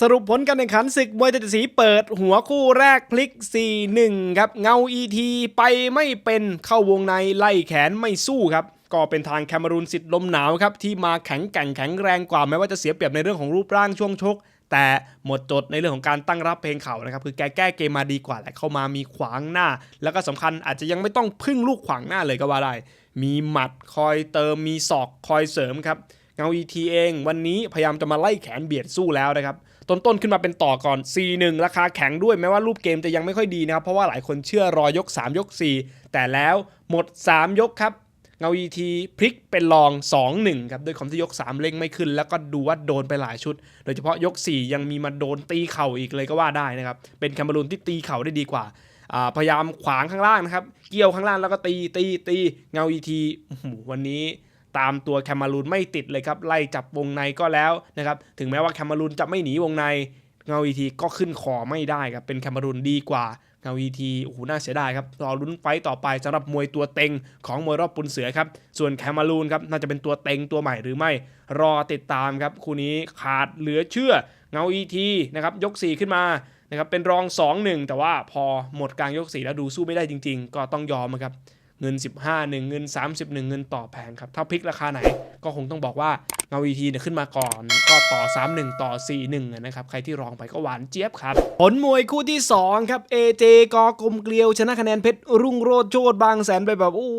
สรุปผลการแข่งขันศึกมวยเจ็ดสีเปิดหัวคู่แรกพลิก 4-1 ครับ เงา ET ไปไม่เป็นเข้าวงในไล่แขนไม่สู้ครับ ก็เป็นทางแคมารูนสิทธิ์ลมหนาวครับ ที่มาแข็งแกร่งแข็งแรงกว่าแม้ว่าจะเสียเปรียบในเรื่องของรูปร่างช่วงชก แต่หมดจดในเรื่องของการตั้งรับเพลงเข่านะครับ คือแกแก้เกมมาดีกว่าแหละเข้ามามีขวางหน้า แล้วก็สำคัญอาจจะยังไม่ต้องพึ่งลูกขวางหน้าเลยก็ว่าได้มีหมัดคอยเติมมีศอกคอยเสริมครับ เงา ET เองวันนี้พยายามจะมาไล่แขนเบียดสู้แล้วนะครับต้นๆขึ้นมาเป็นต่อก่อน4-1ราคาแข็งด้วยแม้ว่ารูปเกมจะยังไม่ค่อยดีนะครับเพราะว่าหลายคนเชื่อรอยก 3 ยก 4 แต่แล้วหมด 3 ยกครับเงา ET พลิกเป็นรอง 2-1ครับด้วยความที่ยก 3 เล่งไม่ขึ้น แล้วก็ดูว่าโดนไปหลายชุด โดยเฉพาะยก 4 ยังมีมาโดนตีเข่าอีกเลยก็ว่าได้นะครับเป็นแคมเบรูนที่ตีเข่าได้ดีกว่าพยายามขวางข้างล่างนะครับ เกี่ยวข้างล่างแล้วก็ตีตีตีเงาอ้โหวันนี้ ตามตัวแคมารูนไม่ติดเลยครับไล่จับวงในก็แล้วนะครับถึงแม้ว่าแคมารูนจะไม่หนีวงในเงา ET ก็ขึ้นคอไม่ได้ครับเป็นแคมารูนดีกว่าเงา ET โอ้โหน่าเสียดายครับรอลุ้นไฟต่อไปสำหรับมวยตัวเต็งของมวยรอบปุนเสือครับส่วนแคมารูนครับน่าจะเป็นตัวเต็งตัวใหม่หรือไม่ รอติดตามครับคู่นี้ขาดเหลือเชื่อเงา ET นะครับยก 4 ขึ้นมานะครับเป็นรอง 2-1 แต่ว่าพอหมดกลางยก 4 แล้วดูสู้ไม่ได้จริง ๆ ก็ต้องยอมครับ เงิน 15 1 เงิน 31 เงินต่อแพงครับ ถ้าพลิกราคาไหนก็คงต้องบอกว่าเงา ET เนี่ยขึ้นมาก่อน ก็ต่อ 3-1 ต่อ 4-1 นะครับ ใครที่รองไปก็หวานเจี๊ยบครับ ผลมวยคู่ที่ 2 ครับ AJ กอกลมเกลียวชนะคะแนนเพชรรุ่งโรจน์โชดบางแสนไปแบบโอ้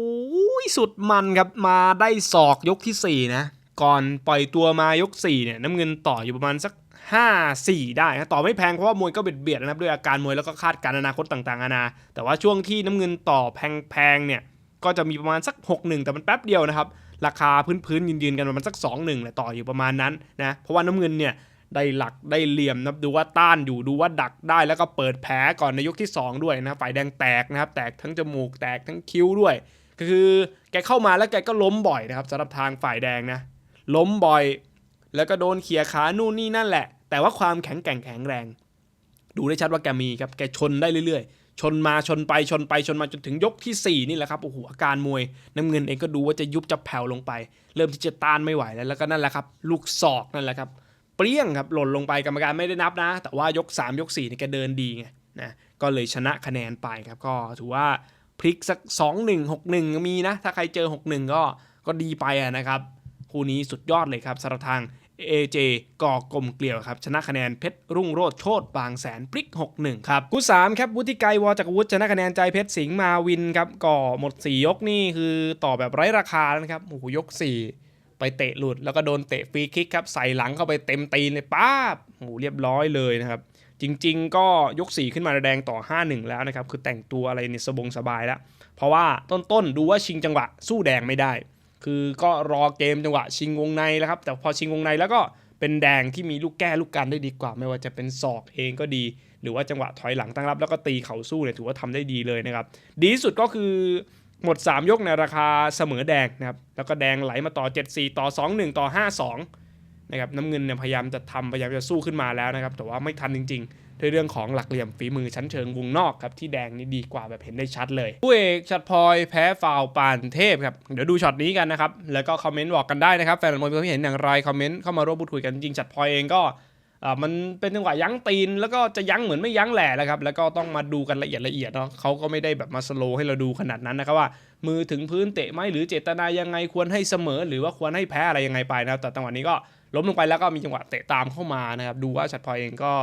ยสุดมันครับมาได้ศอกยกทีสี่4 นะ ก่อนปล่อยตัวมายก4เนี่ยน้ำเงินต่ออยู่ประมาณสัก 5 4 ได้ต่อไม่แพงเพราะว่ามวยก็เบียดเบียดนะครับด้วยอาการมวยแล้วก็คาดการณ์อนาคตต่างๆนานา แต่ว่าช่วงที่น้ำเงินต่อแพงๆเนี่ยก็จะมีประมาณสัก 6-1 แต่มันแป๊บเดียวนะครับราคาพื้นๆยืนๆกันประมาณสัก 2-1แหละต่ออยู่ประมาณนั้นนะเพราะว่าน้ำเงินเนี่ยได้หลักได้เหลี่ยมนะครับดูว่าต้านอยู่ดูว่าดักได้แล้วก็เปิดแผลก่อนในยกที่ 2 ด้วยนะฝ่ายแดงแตกนะครับ แตกทั้งจมูกแตกทั้งคิ้วด้วย ก็คือแกเข้ามาแล้วแกก็ล้มบ่อยนะครับสำหรับทางฝ่ายแดงนะ ล้มบ่อย แล้วก็โดนเขี่ยขานู่นนี่นั่นแหละ แต่ว่าความแข็งแกร่งแข็งแรง ดูได้ชัดว่าแกมีครับ แกชนได้เรื่อยๆ ชนมาชนไปชนไปชนมาจนถึงยกที่ 4 นี่แหละครับ โอ้โหอาการมวย น้ำเงินเองก็ดูว่าจะยุบจะแผ่วลงไป เริ่มที่จะต้านไม่ไหวแล้ว แล้วก็นั่นแหละครับ ลูกศอกนั่นแหละครับ เปรี้ยงครับหล่นลงไปกรรมการไม่ได้นับนะ แต่ว่ายก 3 ยก4นี่แกเดินดีไงนะ ก็เลยชนะคะแนนไปครับ ก็ถือว่าพลิกสัก 2 1 6 1ก็มีนะ ถ้าใครเจอ 6 1 ก็ก็ดีไปะนะครับ คู่นี้สุดยอดเลยครับสำหรับทาง AJ กอกลมเกลียวครับชนะคะแนนเพชรรุ่งโรจน์โชตบางแสนพลิก 6-1 ครับคู่3ครับวุฒิไกรวอจักรวุฒิชนะคะแนนใจเพชรสิงห์มาวินครับก่อหมด 4 ยกนี่คือต่อแบบไร้ราคาแล้วนะครับโอ้โหยก 4 ไปเตะหลุด แล้วก็โดนเตะฟรีคิกครับใส่หลังเข้าไปเต็มตีนเลยป้าบโอ้โหเรียบร้อยเลยนะครับจริง ๆ ก็ยก 4 ขึ้นมาแดงต่อ 5-1 แล้วนะครับคือแต่งตัวอะไรเนี่ยสบงสบายแล้ว เพราะว่าต้นๆดูว่าชิงจังหวะสู้แดงไม่ได้ คือก็รอเกมจังหวะชิงวงในแล้วครับ แต่พอชิงวงในแล้วก็เป็นแดงที่มีลูกแก้ลูกกันได้ดีกว่า ไม่ว่าจะเป็นศอกเองก็ดี หรือว่าจังหวะถอยหลังตั้งรับ แล้วก็ตีเข่าสู้เนี่ยถือว่าทำได้ดีเลยนะครับ ดีที่สุดก็คือหมด 3 ยกในราคาเสมอแดงนะครับ แล้วก็แดงไหลมาต่อ 7-4 ต่อ 2-1 ต่อ 5-2 นะครับน้ำเงินเนี่ยพยายามจะทำพยายามจะสู้ขึ้นมาแล้วนะครับ แต่ว่าไม่ทันจริงๆด้วยเรื่องของหลักเหลี่ยมฝีมือชั้นเชิงวงนอกครับที่แดงนี่ดีกว่าแบบเห็นได้ชัดเลยผู้เอกชัดพลอยแพ้ฟาวปานเทพครับเดี๋ยวดูช็อตนี้กันนะครับแล้วก็คอมเมนต์บอกกันได้นะครับแฟนมวยที่เห็นอย่างไรคอมเมนต์เข้ามาร่วมพูดคุยกันจริงชัดพลอยเองก็มันเป็นจังหวะยั้งตีน แล้วก็จะยั้งเหมือนไม่ยั้งแหล่แล้วครับ แล้วก็ต้องมาดูกันละเอียดละเอียดเนาะเขาก็ไม่ได้แบบมาสโลว์ให้เราดูขนาดนั้นนะครับว่า มือถึงพื้นเตะไหมหรือเจตนายังไงควรให้เสมอ หรือว่าควรให้แพ้อะไรยังไงไปนะครับแต่จังหวะนี้ก็ล้มลงไปแล้วก็มีจังหวะเตะตามเข้ามานะครับ ดูว่าชัดพลอเองก็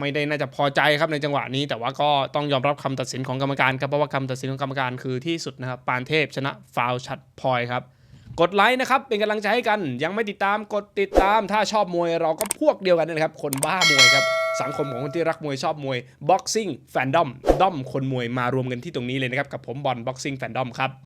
ไม่ได้น่าจะพอใจครับในจังหวะนี้ แต่ว่าก็ต้องยอมรับคำตัดสินของกรรมการครับเพราะว่าคำตัดสินของกรรมการคือที่สุดนะครับ ปานเทพชนะฟาวชัดพลอยครับกดไลค์นะครับเป็นกำลังใจให้กัน ยังไม่ติดตามกดติดตามถ้าชอบมวยเราก็พวกเดียวกันนี่แหละครับ คนบ้ามวยครับสังคมของคนที่รักมวยชอบมวย Boxing Fandom ด้อมคนมวยมารวมกันที่ตรงนี้เลยนะครับกับผมบอล Boxing Fandom ครับ